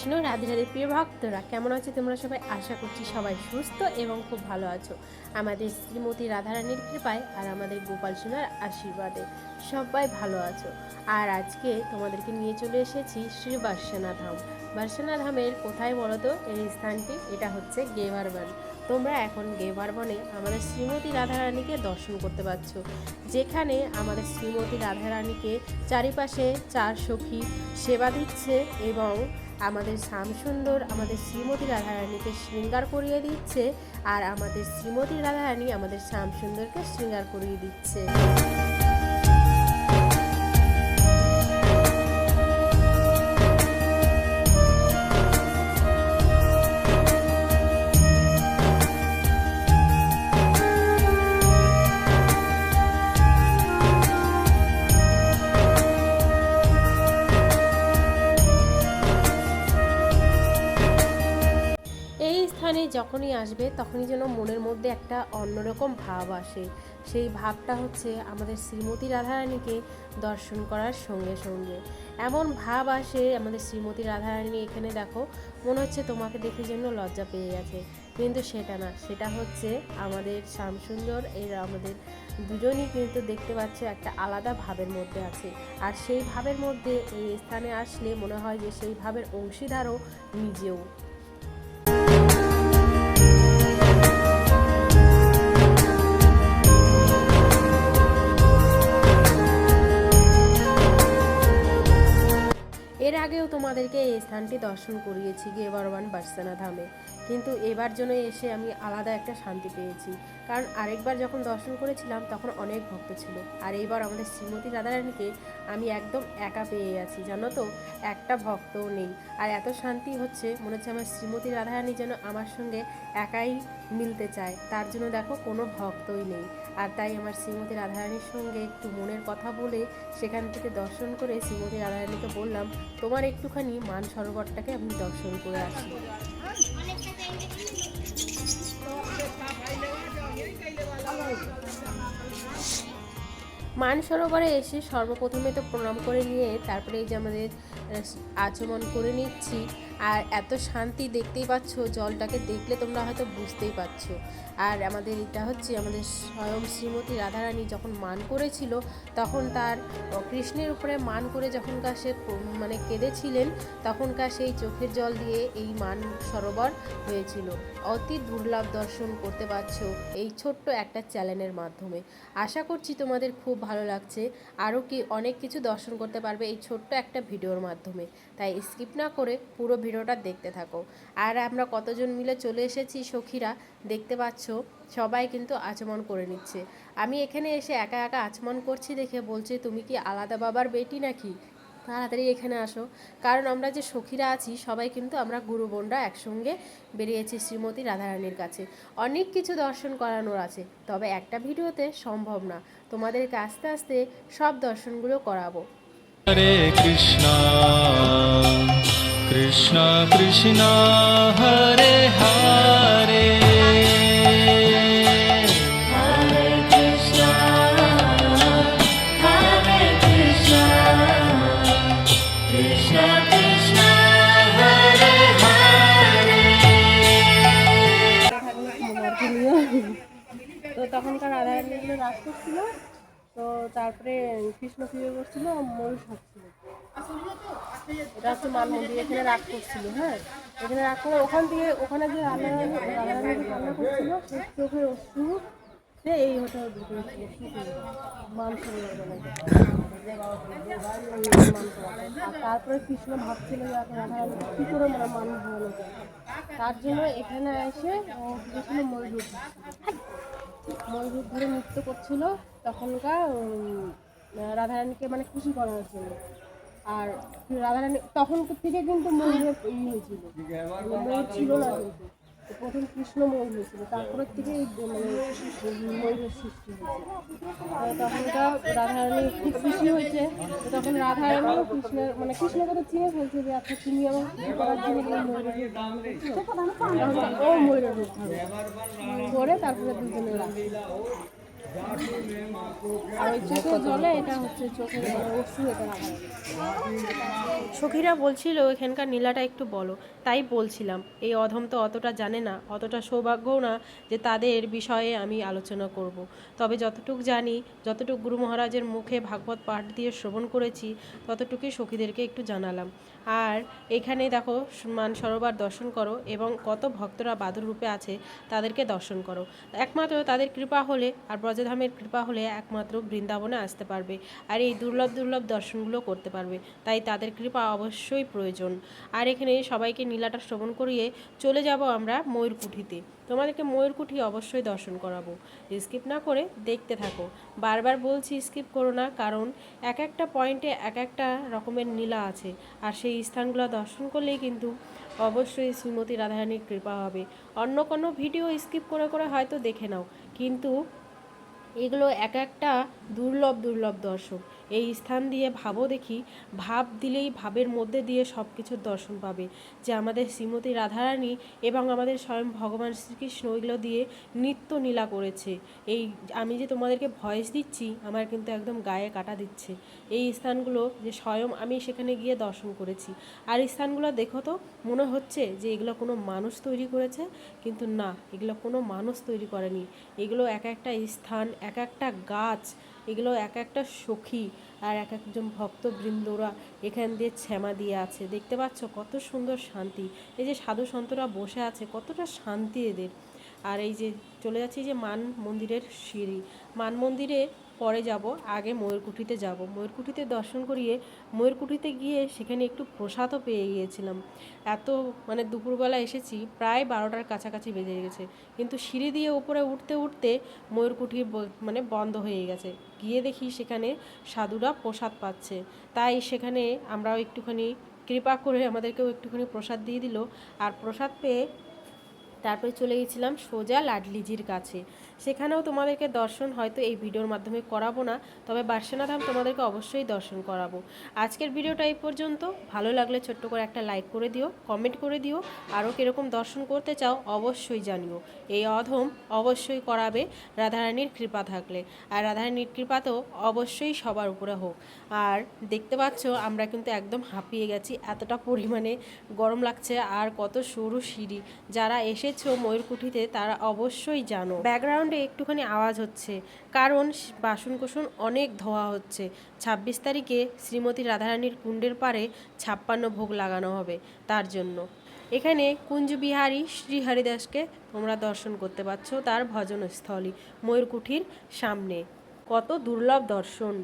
কৃষ্ণ রাধে রাধে প্রিয় ভক্তরা, কেমন আছো তোমরা সবাই? আশা করছি সবাই সুস্থ এবং খুব ভালো আছো। আমাদের শ্রীমতী রাধারানীর কৃপায় আর আমাদের গোপাল সোনার আশীর্বাদে সবাই ভালো আছো। আর আজকে তোমাদেরকে নিয়ে চলে এসেছি শ্রী বার্সানা ধাম। বার্সানা ধামের কোথায় বলো তো এই স্থানটি, এটা হচ্ছে গেভারবান তোমরা এখন গেভারবনে আমাদের শ্রীমতী রাধারানীকে দর্শন করতে পারছ। যেখানে আমাদের শ্রীমতী রাধারানীকে চারিপাশে চার সখী সেবা দিচ্ছে এবং আমাদের শ্যামসুন্দর, আমাদের শ্রীমতী রাধারানীকে শৃঙ্গার করিয়ে দিচ্ছে আর আমাদের শ্রীমতী রাধারানী আমাদের শ্যামসুন্দরকে শৃঙ্গার করিয়ে দিচ্ছে। স্থানে যখনই আসবে তখনই যেন মনের মধ্যে একটা অন্যরকম ভাব আসে। সেই ভাবটা হচ্ছে আমাদের শ্রীমতী রাধারানীকে দর্শন করার সঙ্গে সঙ্গে। এমন ভাব আসে আমাদের শ্রীমতী রাধারানী এখানে দেখো, মনে হচ্ছে তোমাকে দেখে যেন লজ্জা পেয়ে গেছে। কিন্তু সেটা না, সেটা হচ্ছে আমাদের শ্যামসুন্দর, এর আমাদের দুজনই কিন্তু দেখতে পাচ্ছে একটা আলাদা ভাবের মধ্যে আছে। আর সেই ভাবের মধ্যে এই স্থানে আসলে মনে হয় যে সেই ভাবের অংশীদারও নিজেও। তোমাদেরকে এই স্থানটি দর্শন করিয়েছি গেবারওয়ান বার্সানা ধামে। কিন্তু এবার জন্য এসে আমি আলাদা একটা শান্তি পেয়েছি। কারণ আরেকবার যখন দর্শন করেছিলাম, তখন অনেক ভক্ত ছিল। আর এইবার আমাদের শ্রীমতী রাধারানীকে আমি একদম একা পেয়ে গেছি জানো তো? একটা ভক্তও নেই। আর এত শান্তি হচ্ছে, মনে হচ্ছে আমার শ্রীমতী রাধারানী যেন আমার সঙ্গে একাই মিলতে চায়। তার জন্য দেখো, কোনো ভক্তই নেই। আর তাই আমার শ্রীমতী রাধারানীর সঙ্গে একটু মনের কথা বলে সেখান থেকে দর্শন করে শ্রীমতী রাধারানীকে বললাম, তোমার একটুখানি মান সরোবরটাকে আমি দর্শন করে আসি। মান সরোবরে এসে সর্বপ্রথমে তো প্রণাম করে নিয়ে তারপরে এই যে আমাদের আচমন করে নিচ্ছি। আর এত শান্তি দেখতেই পাচ্ছ, জলটাকে দেখলে তোমরা হয়তো বুঝতেই পারছ। আর আমাদের এটা হচ্ছে আমাদের স্বয়ং শ্রীমতী রাধারানী যখন মান করেছিল, তখন তার কৃষ্ণের উপরে মান করে যখনকার সে মানে কেঁদেছিলেন, তখনকার সেই চোখের জল দিয়ে এই মান সরোবর হয়েছিল। অতি দুর্লভ দর্শন করতে পারছ এই ছোট্ট একটা চ্যানেলের মাধ্যমে। আশা করছি তোমাদের খুব ভালো লাগছে। আরও কি অনেক কিছু দর্শন করতে পারবে এই ছোট্ট একটা ভিডিওর মাধ্যমে। তাই স্কিপ না করে পুরো ভিডিওটা দেখতে থাকো। আর আমরা কতজন মিলে চলে এসেছি সখীরা, দেখতে পাচ্ছ, সবাই কিন্তু আচমন করে নিচ্ছে। আমি এখানে এসে একা একা আচমন করছি দেখে বলছে, তুমি কি আলাদা বাবার বেটি নাকি? তাড়াতাড়ি এখানে আসো। কারণ আমরা যে সখীরা আছি, সবাই কিন্তু আমরা গুরু বোনরা একসঙ্গে বেরিয়েছি শ্রীমতী রাধারানীর কাছে। অনেক কিছু দর্শন করানোর আছে, তবে একটা ভিডিওতে সম্ভব না। তোমাদেরকে আস্তে আস্তে সব দর্শনগুলো করাবো। হরে কৃষ্ণ। কৃষ্ণ কৃষ্ণ হরে হরে। তো তখনকার আধার রাস্তা ছিল। তো তারপরে কৃষ্ণ ফিরে করছিল, ময়ূর খাচ্ছিল এটা হচ্ছে মান মন্দির, এখানে রাগ করছিল হ্যাঁ? এখানে রাগ করে ওখান থেকে, ওখানে যে রাধারানী রান্না করছিল চোখের অশ্রু, সে এই হোটেল তারপরে কৃষ্ণ ভাবছিল যে এখন কী করে মানে মান ভাঙানো যায় তার জন্য এখানে এসে গেছিল ময়ূর ময়ূর ধরে নৃত্য করছিল। তখনকার রাধারানীকে মানে খুশি করার জন্য আর রাধারানী তখন থেকে কিন্তু ময়ূরের ই হয়েছিল। ময়ূর ছিল না কিন্তু প্রথম কৃষ্ণ ময়ূর হয়েছিল। তারপরে থেকে মানে ময়ূরের সৃষ্টি হয়েছে। তখনকার রাধারানী খুব খুশি হয়েছে। তখন রাধারানী কৃষ্ণের মানে কৃষ্ণকে তো চিনে ফেলছে যে আচ্ছা তুমি আমার খুশি করার জন্য ও ময়ূরের রূপ তারপরে দুজনে রাখে। সখীরা বলছিল, এখানকার নীলাটা একটু বলো। তাই বলছিলাম, এই অধম তো অতটা জানে না, অতটা সৌভাগ্যও না যে তাদের বিষয়ে আমি আলোচনা করব। তবে যতটুক জানি, যতটুক গুরু মহারাজের মুখে ভাগবত পাঠ দিয়ে শ্রবণ করেছি ততটুকুই সখীদেরকে একটু জানালাম। আর এখানে দেখো, মান সরোবর দর্শন করো এবং কত ভক্তরা বাদুর রূপে আছে, তাদেরকে দর্শন করো। একমাত্র তাদের কৃপা হলে আর ব্রজধামের কৃপা হলে একমাত্র বৃন্দাবনে আসতে পারবে আর এই দুর্লভ দুর্লভ দর্শনগুলো করতে পারবে। তাই তাদের কৃপা অবশ্যই প্রয়োজন। আর এখানে সবাইকে নীলাটা শ্রবণ করিয়ে চলে যাব আমরা ময়ূরকুঠিতে। তোমাদেরকে ময়ূরকুঠি অবশ্যই দর্শন করাবো। স্কিপ না করে দেখতে থাকো। বারবার বলছি স্কিপ করো না, কারণ এক একটা পয়েন্টে এক একটা রকমের নীলা আছে। আর সেই স্থানগুলো দর্শন করলেই কিন্তু অবশ্যই শ্রীমতী রাধারানীর কৃপা হবে। অন্য কোনো ভিডিও স্কিপ করে করে হয়তো দেখে নাও। কিন্তু এগুলো এক একটা দুর্লভ দুর্লভ দর্শন এই স্থান দিয়ে ভাবও দেখি, ভাব দিলেই ভাবের মধ্যে দিয়ে সব কিছুর দর্শন পাবে। যে আমাদের শ্রীমতী রাধারানী এবং আমাদের স্বয়ং ভগবান শ্রীকৃষ্ণ এগুলো দিয়ে নিত্য নীলা করেছে। এই আমি যে তোমাদেরকে ভয়েস দিচ্ছি, আমার কিন্তু একদম গায়ে কাটা দিচ্ছে। এই স্থানগুলো যে স্বয়ং আমি সেখানে গিয়ে দর্শন করেছি। আর এই স্থানগুলো দেখো তো, মনে হচ্ছে যে এগুলো কোনো মানুষ তৈরি করেছে, কিন্তু না, এগুলো কোনো মানুষ তৈরি করেনি। এগুলো এক একটা স্থান, এক একটা গাছ এগুলো এক একটা সখী আর এক একজন ভক্তবৃন্দরা এখান দিয়ে ছ্যামা দিয়ে আছে। দেখতে পাচ্ছ কত সুন্দর শান্তি। এই যে সাধু সন্তরা বসে আছে, কতটা শান্তি এদের। আর এই যে চলে যাচ্ছি যে মান মন্দিরের সিঁড়ি। মান মন্দিরে পরে যাব, আগে ময়ূরকুঠিতে যাব। ময়ূরকুঠিতে দর্শন করিয়ে ময়ূরকুঠিতে গিয়ে সেখানে একটু প্রসাদও পেয়ে গিয়েছিলাম। এত মানে দুপুরবেলা এসেছি, প্রায় বারোটার কাছাকাছি বেজে গেছে। কিন্তু সিঁড়ি দিয়ে উপরে উঠতে উঠতে ময়ূরকুঠি মানে বন্ধ হয়ে গেছে। গিয়ে দেখি সেখানে সাধুরা প্রসাদ পাচ্ছে। তাই সেখানে আমরাও একটুখানি কৃপা করে আমাদেরকেও একটুখানি প্রসাদ দিয়ে দিল। আর প্রসাদ পেয়ে তারপরে চলে গেছিলাম সোজা লাডলিজির কাছে। সেখানেও তোমাদেরকে দর্শন হয়তো এই ভিডিওর মাধ্যমে করাবো না, তবে বার্সেনা ধাম তোমাদেরকে অবশ্যই দর্শন করাবো। আজকের ভিডিওটা এই পর্যন্ত। ভালো লাগলে ছোট্ট করে একটা লাইক করে দিও, কমেন্ট করে দিও, আরও কীরকম দর্শন করতে চাও অবশ্যই জানিও। এই অধম অবশ্যই করাবে রাধারানীর কৃপা থাকলে, আর রাধারানীর কৃপা তো অবশ্যই সবার উপরে হোক। আর দেখতে পাচ্ছ, আমরা কিন্তু একদম হাঁপিয়ে গেছি, এতটা পরিমাণে গরম লাগছে, আর কত সরু সিঁড়ি। যারা এসেছ ময়ূরকুঠিতে, তারা অবশ্যই জানো। ব্যাকগ্রাউন্ডে একটুখানি আওয়াজ হচ্ছে। কারণ বাসন কোসন অনেক ধোয়া হচ্ছে। ছাব্বিশ তারিখে শ্রীমতী রাধারানীর কুণ্ডের পারে ছাপ্পান্ন ভোগ লাগানো হবে তার জন্য। এখানে কুঞ্জবিহারী শ্রী হরিদাসকে তোমরা দর্শন করতে পারছ তার ভজনস্থলী ময়ূরকুঠির সামনে। কত দুর্লভ দর্শন।